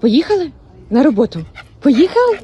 Поїхали на роботу. Поїхали?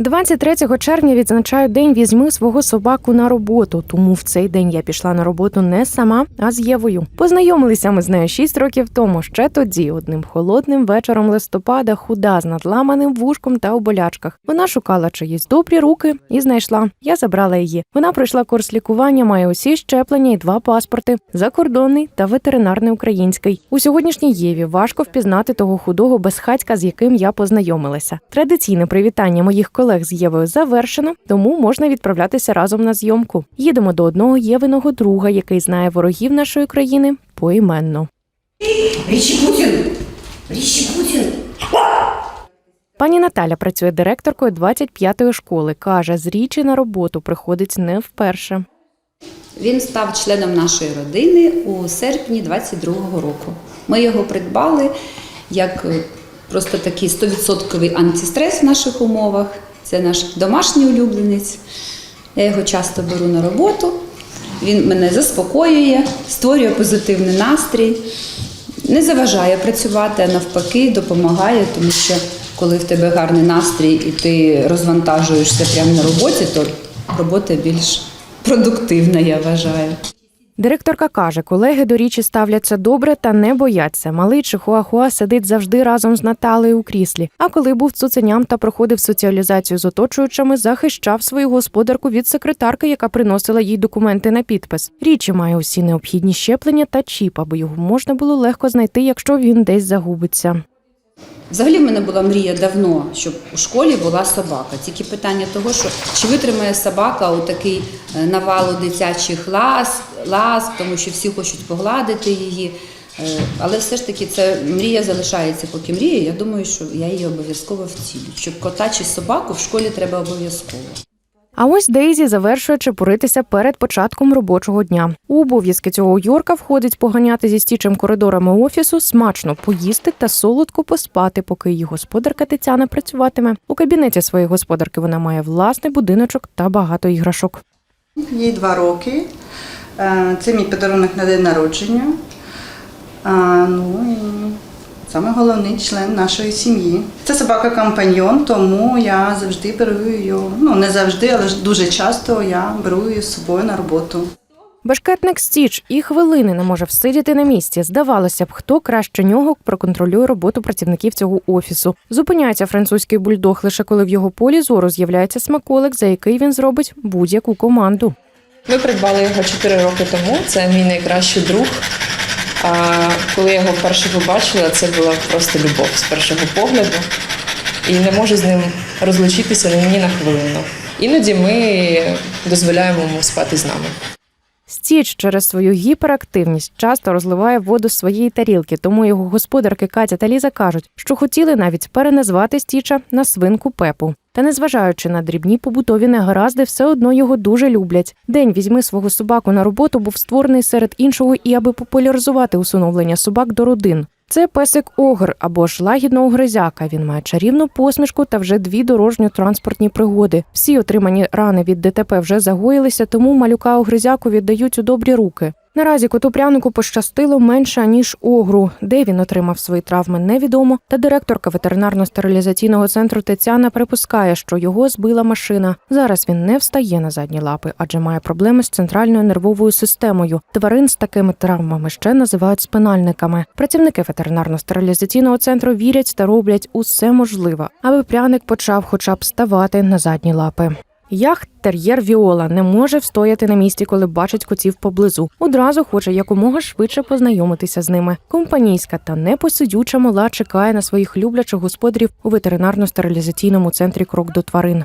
23 червня відзначаю день візьми свого собаку на роботу. Тому в цей день я пішла на роботу не сама, а з Євою. Познайомилися ми з нею 6 років тому. Ще тоді, одним холодним вечором листопада, худа з надламаним вушком та у болячках. Вона шукала чиїсь добрі руки і знайшла. Я забрала її. Вона пройшла курс лікування, має усі щеплення і два паспорти: закордонний та ветеринарний український. У сьогоднішній Єві важко впізнати того худого безхатька, з яким я познайомилася. Традиційне привітання моїх колег з Євою завершено, тому можна відправлятися разом на зйомку. Їдемо до одного Євиного друга, який знає ворогів нашої країни поіменно. Річі Путін! Річі Путін! Пані Наталя працює директоркою 25-ї школи. каже, з річі на роботу приходить не вперше. Він став членом нашої родини у серпні 22-го року. Ми його придбали як просто такий 100% антистрес в наших умовах. Це наш домашній улюбленець. Я його часто беру на роботу. Він мене заспокоює, створює позитивний настрій, не заважає працювати, а навпаки, допомагає, тому що коли в тебе гарний настрій і ти розвантажуєшся прямо на роботі, то робота більш продуктивна, я вважаю. Директорка каже, колеги до річі ставляться добре та не бояться. Малий Чихуахуа сидить завжди разом з Наталею у кріслі. А коли був цуценям та проходив соціалізацію з оточуючими, захищав свою господарку від секретарки, яка приносила їй документи на підпис. Річі має усі необхідні щеплення та чіп, аби його можна було легко знайти, якщо він десь загубиться. Взагалі в мене була мрія давно, щоб у школі була собака. Тільки питання того, що чи витримає собака у такий е, навалу дитячих лас, ласк, тому що всі хочуть погладити її. Е, Але все ж таки це мрія залишається поки мрією. Я думаю, що я її обов'язково втілю. Щоб кота чи собаку в школі треба обов'язково. А ось Дейзі завершує чепуритися перед початком робочого дня. У обов'язки цього Йорка входить поганяти зі стічем коридорами офісу, смачно поїсти та солодко поспати, поки її господарка Тетяна працюватиме. У кабінеті своєї господарки вона має власний будиночок та багато іграшок. Їй два роки. Е, Це мій подарунок на день народження. Ну і саме головний член нашої сім'ї. Це собака компаньйон, тому я завжди беру її. Ну не завжди, але дуже часто я беру її з собою на роботу. Башкетник Стіч і хвилини не може всидіти на місці. Здавалося б, хто краще нього проконтролює роботу працівників цього офісу. Зупиняється французький бульдог лише коли в його полі зору з'являється смаколик, за який він зробить будь-яку команду. Ми придбали його 4 роки тому. Це мій найкращий друг. А коли я його вперше побачила, це була просто любов з першого погляду. І не можу з ним розлучитися ні на хвилину. Іноді ми дозволяємо йому спати з нами. Стіч через свою гіперактивність часто розливає воду з своєї тарілки, тому його господарки Катя та Ліза кажуть, що хотіли навіть переназвати Стіча на свинку Пепу. Та незважаючи на дрібні побутові негаразди, все одно його дуже люблять. День візьми свого собаку на роботу був створений серед іншого і аби популяризувати усиновлення собак до родин. Це песик огр або ж лагідного гризяка. Він має чарівну посмішку та вже дві дорожньо-транспортні пригоди. Всі отримані рани від ДТП вже загоїлися, тому малюка огризяку віддають у добрі руки. Наразі коту прянику пощастило менше ніж огру. Де він отримав свої травми, невідомо. Та директорка ветеринарно-стерилізаційного центру Тетяна припускає, що його збила машина. Зараз він не встає на задні лапи, адже має проблеми з центральною нервовою системою. Тварин з такими травмами ще називають спинальниками. Працівники ветеринарно-стерилізаційного центру вірять та роблять усе можливе, аби пряник почав хоча б ставати на задні лапи. Яхт тер'єр Віола не може встояти на місці, коли бачить котів поблизу. Одразу хоче якомога швидше познайомитися з ними. Компанійська та непосидюча мала чекає на своїх люблячих господарів у ветеринарно-стерилізаційному центрі крок до тварин.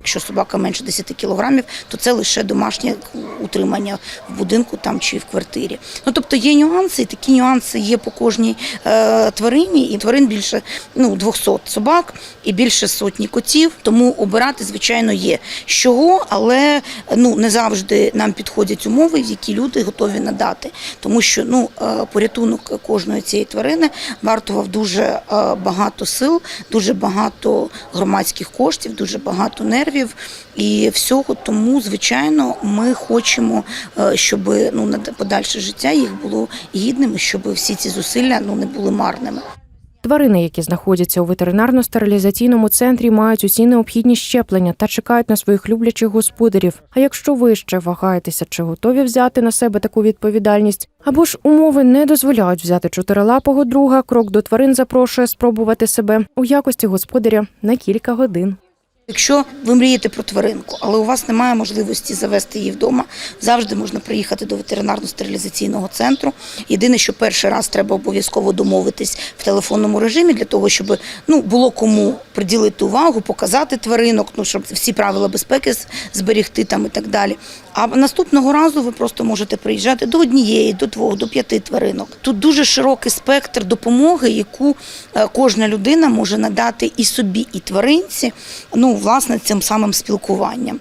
Якщо собака менше 10 кілограмів, то це лише домашнє утримання в будинку там чи в квартирі. Ну тобто є нюанси, і такі нюанси є по кожній е, тварині, і тварин більше ну 200 собак і більше сотні котів. Тому обирати, звичайно, є з чого, але ну не завжди нам підходять умови, які люди готові надати. Тому що ну е, порятунок кожної цієї тварини вартував дуже е, багато сил, дуже багато громадських коштів, дуже багато нервів і всього. Тому, звичайно, ми хочемо, е, щоб ну на подальше життя їх було гідним, щоб всі ці зусилля ну не були марними. Тварини, які знаходяться у ветеринарно-стерилізаційному центрі, мають усі необхідні щеплення та чекають на своїх люблячих господарів. А якщо ви ще вагаєтеся, чи готові взяти на себе таку відповідальність, або ж умови не дозволяють взяти чотирилапого друга, крок до тварин запрошує спробувати себе у якості господаря на кілька годин. Якщо ви мрієте про тваринку, але у вас немає можливості завести її вдома, завжди можна приїхати до ветеринарно-стерилізаційного центру. Єдине, що перший раз треба обов'язково домовитись в телефонному режимі для того, щоб ну було кому приділити увагу, показати тваринок, ну щоб всі правила безпеки зберігти там і так далі. А наступного разу ви просто можете приїжджати до однієї, до двох, до п'яти тваринок. Тут дуже широкий спектр допомоги, яку е, кожна людина може надати і собі, і тваринці. Ну, власне, цим самим спілкуванням.